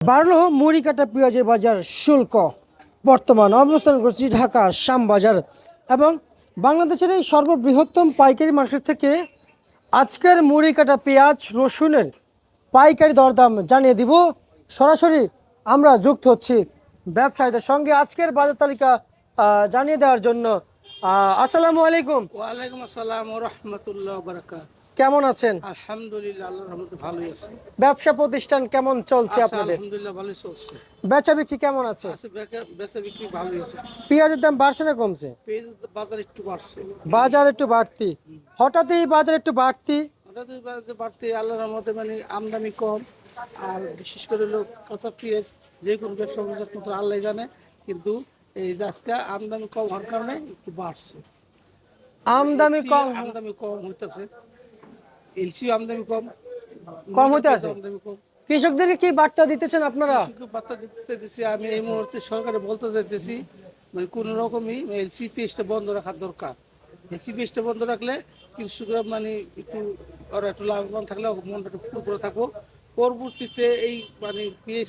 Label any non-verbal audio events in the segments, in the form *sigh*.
বাড়লো মুড়ি কাটা পেঁয়াজের বাজার শুল্ক। বর্তমান অবস্থান করছি ঢাকা শ্যামবাজার এবং বাংলাদেশের এই সর্ববৃহত্তম পাইকারি মার্কেট থেকে আজকের মুড়ি কাটা পেঁয়াজ, রসুনের পাইকারি দরদাম জানিয়ে দিব। সরাসরি আমরা যুক্ত হচ্ছি ব্যবসায়ীদের সঙ্গে আজকের বাজার তালিকা জানিয়ে দেওয়ার জন্য। আসসালামু আলাইকুম। ওয়ালাইকুম আসসালাম রহমতুল্লাহ কেমন আছেন? আলহামদুলিল্লাহ আল্লাহর রহমতে ভালোই আছে। ব্যবসা প্রতিষ্ঠান কেমন চলছে আচ্ছা, আপনাদের? আলহামদুলিল্লাহ ভালোই চলছে। বেচা বিক্রি কেমন আছে? আছে বেচা বিক্রি ভালোই আছে। পেঁয়াজের দাম বাড়ছে না কমছে? বাজার একটু বাড়ছে। বাজার একটু বাড়তি। হঠাৎই বাজার একটু বাড়তি? হঠাৎ বাজার বাড়তে আল্লাহর রহমতে মানে আমদানি কম। আর বিশেষ করে লোক কাঁচা পেঁয়াজ যে কোনো ব্যবসা বাণিজ্য আল্লাহ জানে কিন্তু এই আমদানি কম হওয়ার কারণে একটু বাড়ছে। আমদানি কম আমদানি কম হইতেছে। এলসি আমদানি কম কম হইতে আছে? আমদানি কম। কৃষকদেরকে কি বার্তা দিতেছেন আপনারা? বার্তা দিতে চাইতেছি আমি এই মুহূর্তে সরকারে বলতে চাইতেছি মানে কোনো রকমই এলসি পেজটা বন্ধ রাখার দরকার। এলসি পেজটা বন্ধ রাখলে কৃষকরা মানে একটু ওরা একটু লাভবান থাকলে মনটা একটু ফুল করে থাকব পরবর্তীতে এই মানে পেজ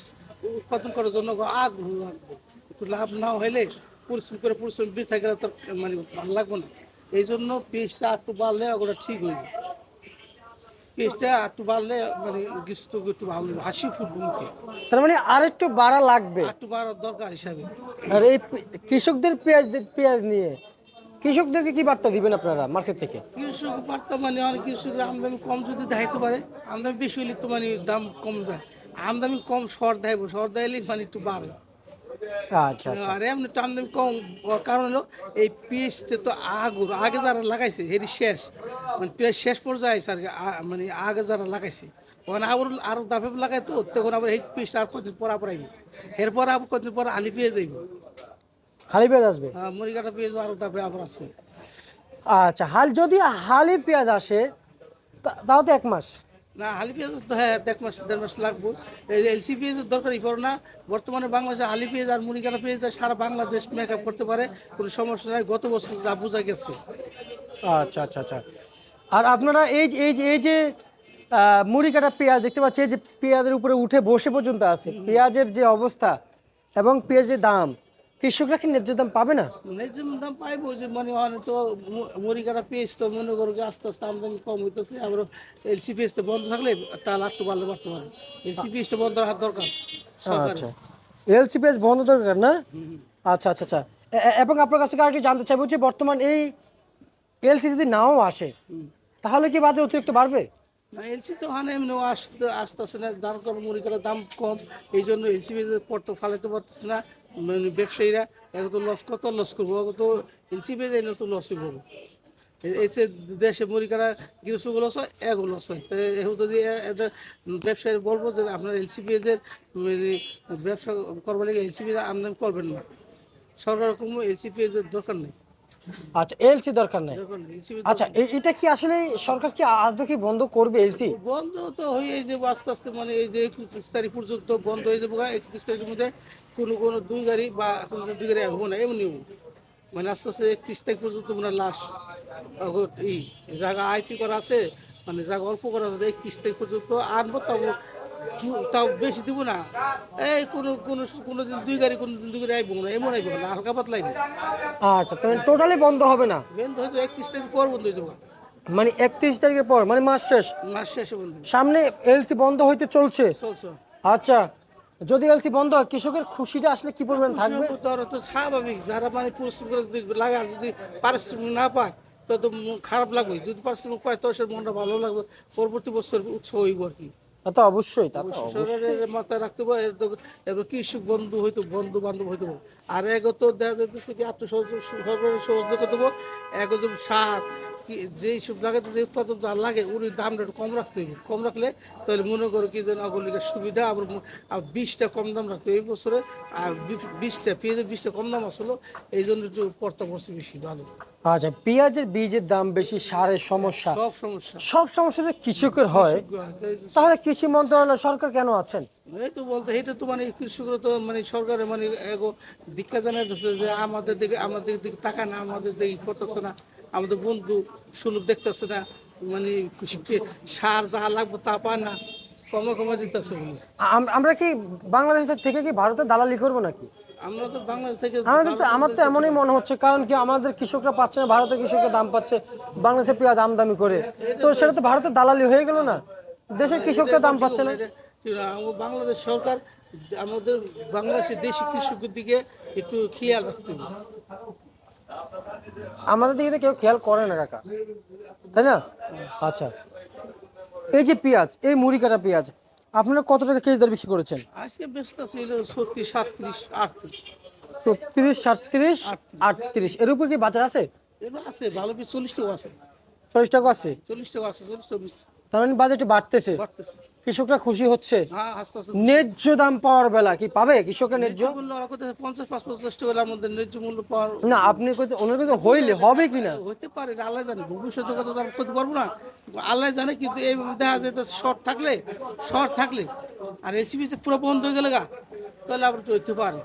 উৎপাদন করার জন্য আগ্রহ রাখব একটু লাভ না হলে পরিশ্রম করে পরিশ্রম বৃথা গেলে তো মানে ভালো লাগবে না। এই জন্য পেজটা একটু বাড়লে ওগুলো ঠিক হইবে পেজটা একটু বাড়লে মানে গ্রীষ্ম একটু ভালো হাসি ফুটবে মুখে। তার মানে আর একটু বাড়া লাগবে? একটু বাড়ার দরকার হিসাবে। আর এই কৃষকদের পেঁয়াজ পেঁয়াজ নিয়ে কৃষকদেরকে কি বার্তা দিবেন আপনারা মার্কেট থেকে? কৃষক বার্তা মানে অনেক কৃষকরা আমদানি কম যদি দেখাইতে পারে আমদানি বেশি হলে তো মানে দাম কম যায়। আমদানি কম শর্ট দেয় শর্ট দেয়লে মানে একটু বাড়ে। আচ্ছা আর এমনি তো আমদানি কম কারণ হলো এই পেঁয়াজটা তো আগুর আগে যারা লাগাইছে এটি শেষ। মানে পেঁয়াজ শেষ পর্যায়ে আছে আর কি, আ- মানে আগে যারা লাগাইছে ওখানে আবার আরও দাফে লাগাই তো তখন আবার এই পেঁয়াজটা আর কদিন পর আবার আইব? এরপর আবার কদিন পর আলি পেঁয়াজ আইব? হালি পেঁয়াজ আসবে? মুড়ি কাটা পেঁয়াজ আরও দাফে আবার আছে। আচ্ছা হাল যদি হালি পেঁয়াজ আসে তাও তো এক মাস? না হালি পেঁয়াজ তো হ্যাঁ এক মাস দেড় মাস লাগবো। এই এলসি পেঁয়াজের দরকারই পড়ে না। বর্তমানে বাংলাদেশে হালি পেঁয়াজ আর মুড়িকাটা পেঁয়াজ সারা বাংলাদেশ মেকআপ করতে পারে। কোনো সমস্যা নাই গত বছর যা বোঝা গেছে। আচ্ছা আচ্ছা আচ্ছা। আর আপনারা এই যে- এই যে এই যে মুড়ি কাটা পেঁয়াজ দেখতে পাচ্ছি যে পেঁয়াজের উপরে উঠে বসে পর্যন্ত আছে। পেঁয়াজের যে অবস্থা এবং পেঁয়াজের দাম কৃষকরা কি ন্যায্য দাম পাবে না? ন্যায্য দাম পাইবো যে মানে তো মু- মুড়িকাটা পেঁয়াজ তো মনে করো আস্তে আস্তে আমদানি কম হইতেছে আবার এলসি পেঁয়াজটা বন্ধ থাকলে তা লাভটা বাড়লে বাড়তে পারে এলসি পেঁয়াজটা বন্ধ রাখার দরকার। আচ্ছা। এলসি পেঁয়াজ বন্ধ দরকার না? আচ্ছা আচ্ছা আচ্ছা। এবং আপনার কাছ থেকে আরেকটু জানতে চাইব যে বর্তমান এই এলসি যদি নাও আসে তাহলে কি বাজার অতিরিক্ত বাড়বে? না এলসি তো ওখানে এমনি আসতে আসতেছে না, দাম কম, মুড়ি করার দাম কম। এই জন্য এলসি পড়তে ফালাইতে পারতেছে না মানে ব্যবসায়ীরা, এত তো লস কত লস করব তো এলসি বেজে এনে তো লসই করব। যে দেশে মুড়ি করা লস হয়, এগো লস হয়। তো এখন যদি এদের ব্যবসায়ী বলব যে আপনার এলসি পেজের মানে ব্যবসা করবার লাগে এলসি পেজ আমদানি করবেন না। সরকার কোনো এলসি পেজের দরকার নেই। আচ্ছা এলসি দরকার নেই। আচ্ছা এটা কি আসলে সরকার কি আদৌ কি বন্ধ করবে এলসি বন্ধ তো হয়ে যাব আস্তে আস্তে মানে এই যে একত্রিশ তারিখ পর্যন্ত বন্ধ হয়ে যাব একত্রিশ তারিখের মধ্যে কোনো কোনো দুই গাড়ি বা কোনো দুই গাড়ি হব না এমনি মানে আস্তে আস্তে একত্রিশ তারিখ পর্যন্ত মানে লাশ এই জায়গা আইপি করা আছে মানে জায়গা অল্প করা আছে একত্রিশ তারিখ পর্যন্ত আনব তাও তাও বেশি দিব না। এই কোনো কোনো কোনো দিন দুই গাড়ি কোনো দিন দুই গাড়ি আইবো না এমন আইবো না হালকা পাতলা আইবো। আচ্ছা তাহলে টোটালি বন্ধ হবে না? বন্ধ হয়ে যাবে একত্রিশ তারিখ পর বন্ধ হয়ে যাব। মানে একত্রিশ তারিখের পর মানে মাস শেষ? মাস শেষে বন্ধ। সামনে এলসি বন্ধ হইতে চলছে? চলছে। আচ্ছা যদি এলসি বন্ধ হয় কৃষকের খুশিটা আসলে কি পরিমাণ থাকবে? কৃষক তো স্বাভাবিক যারা মানে পরিশ্রম করে যদি লাগে আর যদি পারিশ্রমিক না পায় তো তো খারাপ লাগবে। যদি পারিশ্রমিক পায় তো সে মনটা ভালো লাগবে। পরবর্তী বছর উৎসাহ হইব আর কি। তা অবশ্যই তা মাথায় রাখতে হবে এর তো- এবার কৃষক বন্ধু হইতো বন্ধু বান্ধব হইতে আর এক তো দেখা যাচ্ছে কি আত্মসহযোগ সহযোগ দেবো এক হচ্ছে সার কি যেই সব জায়গাতে যে উৎপাদন যা লাগে ওর দামটা একটু কম রাখতে হবে কম রাখলে তাহলে মনে করো কি যেন অগলিকার সুবিধা আবার আর বীজটা কম দাম রাখতে। এই বছরে আর বি- বীজটা পেঁয়াজের বীজটা কম দাম আসলো এই জন্য একটু পড়তা পড়ছে বেশি ভালো। আচ্ছা পেঁয়াজের বীজের দাম বেশি সারের সমস্যা। সব সমস্যা। সব সমস্যা কৃষকের হয় তাহলে কৃষি মন্ত্রণালয় সরকার কেন আছেন? এই তো বলতে এটা তো মানে কৃষকরা তো মানে সরকারের মানে দীক্ষা জানাইতেছে যে আমাদের দিকে আমাদের দিকে তাকা না আমাদের দিকে করতেছে না আমাদের বন্ধু সুলভ দেখতেছে না মানে কৃষককে সার যা লাগবে তা পায় না কমে কমে দিতেছে আমরা কি বাংলাদেশ থেকে কি ভারতে দালালি করব নাকি? আমরা তো বাংলাদেশ থেকে আমাদের তো আমার তো এমনই মনে হচ্ছে কারণ কি আমাদের কৃষকরা পাচ্ছে না ভারতের কৃষকরা দাম পাচ্ছে বাংলাদেশে পেঁয়াজ আমদানি করে। তো সেটা তো ভারতের দালালি হয়ে গেল না? দেশের কৃষকরা দাম পাচ্ছে না। বাংলাদেশ সরকার আমাদের বাংলাদেশের দেশি কৃষকের দিকে একটু খেয়াল রাখতে হবে। আমাদের দিকে কেউ খেয়াল করে না কাকা তাই না? আচ্ছা এই যে পেঁয়াজ এই মুড়ি কাটা পেঁয়াজ আপনারা কত টাকা কেজি দর বিক্রি করেছেন? আজকে ব্যস্ত ছিল ছত্রিশ সাতত্রিশ আটত্রিশ। ছত্রিশ সাতত্রিশ আটত্রিশ। এর উপর কি বাজার আছে? আছে ভালো বেশ চল্লিশ টাকা আছে। চল্লিশ টাকা আছে? চল্লিশ টাকা আছে চল্লিশ টাকা তার মানে বাজার একটু বাড়তেছে। কৃষকরা খুশি হচ্ছে? হ্যাঁ ন্যায্য দাম পাওয়ার বেলা কি পাবে কৃষকের ন্যায্য? মূল্য পঞ্চাশ পাঁচ পঞ্চাশ টাকার মধ্যে ন্যায্য মূল্য পাওয়ার না আপনি ওনার কাছে হইলে হবে কি না হইতে পারে আল্লাহ জানে। ভবিষ্যতের কথা আমরা করতে পারব না? আল্লাহ জানে কিন্তু এই দেখা যায় শর্ট থাকলে শর্ট থাকলে। আর এলসিবি পুরো বন্ধ হয়ে গেলে গা তাহলে আবার হইতে পারে।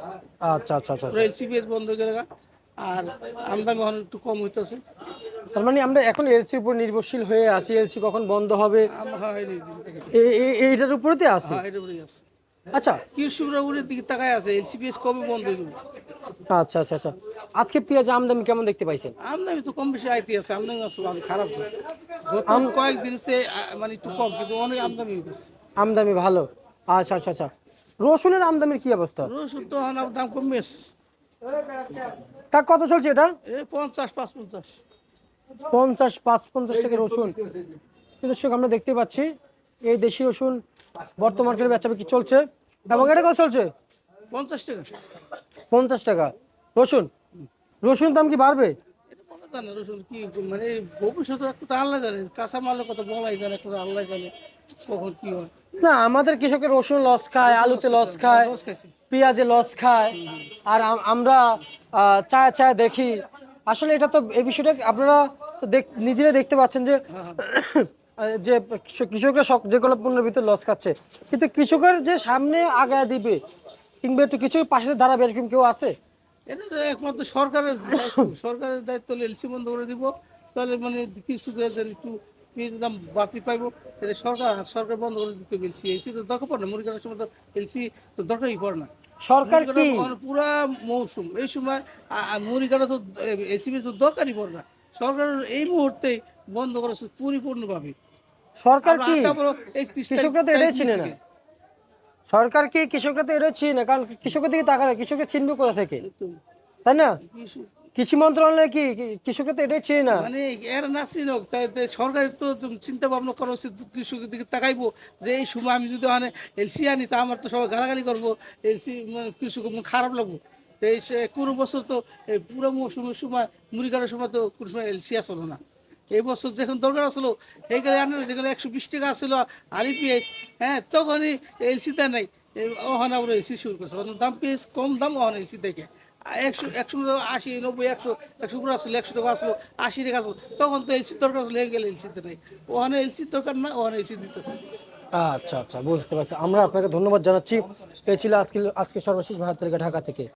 আচ্ছা আচ্ছা আচ্ছা পুরো এলসিবিএস বন্ধ হয়ে গেলে গা আর আমদানি একটু কম হইতেছে। তার মানে আমরা এখন এলসির উপর নির্ভরশীল হয়ে আছি। এলসি কখন বন্ধ হবে? এইটার উপরেতে আছে? আচ্ছা। কৃষকরা উড়ের দিকে তাকায় আছে এলসিবিএস কবে বন্ধ হয়ে যাবে? আচ্ছা আচ্ছা আচ্ছা। আজকে পেঁয়াজ আমদানি কেমন দেখতে পাইছেন? আমদানি তো কম বেশি আইতে আছে আমদানি আছে ভালো খারাপ না। গত কয়েকদিন সে মানে একটু কম কিন্তু অনেক আমদানি হইতেছে। আমদানি ভালো। আচ্ছা আচ্ছা আচ্ছা। রসুনের আমদানির কি অবস্থা? রসুন তো দাম কমে তা কত চলছে এটা? এই পঞ্চাশ পাঁচ পঞ্চাশ পঞ্চাশ পাঁচ পঞ্চাশ টাকা রসুন দর্শক আমরা দেখতে পাচ্ছি এই দেশি রসুন বর্তমান মার্কেটে বেচা বিক্রি চলছে। এবং এটা কত চলছে? পঞ্চাশ টাকা। পঞ্চাশ টাকা। রসুন? রসুন দাম কি বাড়বে? জানে রসুন কি মানে ভবিষ্যতে একটু আল্লাহ জানে কাঁচা মালের কথা বলাই জানে একটু আল্লাহ জানে কখন কি হয়। না আমাদের কৃষকের রসুন লস খায় আলুতে লস খায় পেঁয়াজে লস খায়। আর আমরা চায় চায় দেখি আসলে এটা তো এই বিষয়টা আপনারা তো নিজেরাই দেখতে পাচ্ছেন যে *coughs* যে কৃষক- কৃষকরা যেগুলো পণ্যের ভিতরে লস খাচ্ছে। কিন্তু কৃষকের যে সামনে আগায় দিবে, কিংবা একটু কিছু পাশে দাঁড়াবে এরকম কেউ আছে? এটা একমাত্র সরকারের। সরকারের দায়িত্ব এলসি বন্ধ করে দিব। তাহলে মানে কৃষকের একটু পেঁয়াজের দাম বাড়তি পাইবো এটা সরকার সরকার বন্ধ করে দিতে এলসি এলসি তো দরকার পড়ে না কাটার সময় তো এলসি তো দরকারই পড়ে না। সরকার কি? পুরা মৌসুম এই সময় কাটা তো এসিবি তো দরকারই পড়ে না। সরকার এই মুহূর্তে বন্ধ করা পরিপূর্ণভাবে। সরকার কি? আটটা বড় 31 তারিখ- কৃষকরা তো এটাই চিনে না। সরকার কি? কৃষকরা তো এটাই চিনে কারণ কৃষকের দিকে তাকালে কৃষকের চিনবে কোথা থেকে? তাই না? কৃষি মন্ত্রণালয় কি কৃষকরা তো এটাই চিনে না? মানে এর না চিনক তাই সরকারের তো চিন্তা ভাবনা করা উচিত কৃষকের দিকে তাকাইবো, যে এই সময় আমি যদি ওখানে এলসি আনি, তা আমার তো সবাই গালাগালি করব এলসি কৃষক খারাপ লাগবো। এই কোনো বছর তো পুরো মৌসুমের সময়, মুড়ি কাটার সময় তো কোনো সময় এলসি আসলো না। এই বছর যখন দরকার আসলো, এই আনলে যেখানে একশো বিশ টাকা আসলো আলি পেঁয়াজ হ্যাঁ তখনই এলসি দেয় নাই। ওখানে আবার এলসি শুরু করছে দাম পেঁয়াজ কম দাম ওখানে এলসি দেখে একশো একশো আশি, নব্বই, একশো একশো করে আসলো, একশো টাকা আসলো, আশি টাকা আসলো, তখন তো এলসির দরকার আসলো গেলে এলসিতে নেই। ওখানে এলসির দরকার না, ওখানে এলসি দিতেছে। আচ্ছা আচ্ছা বুঝতে পারছি। আমরা আপনাকে ধন্যবাদ জানাচ্ছি। এ ছিল আজকে আজকে সর্বশেষ ভারত ঢাকা থেকে।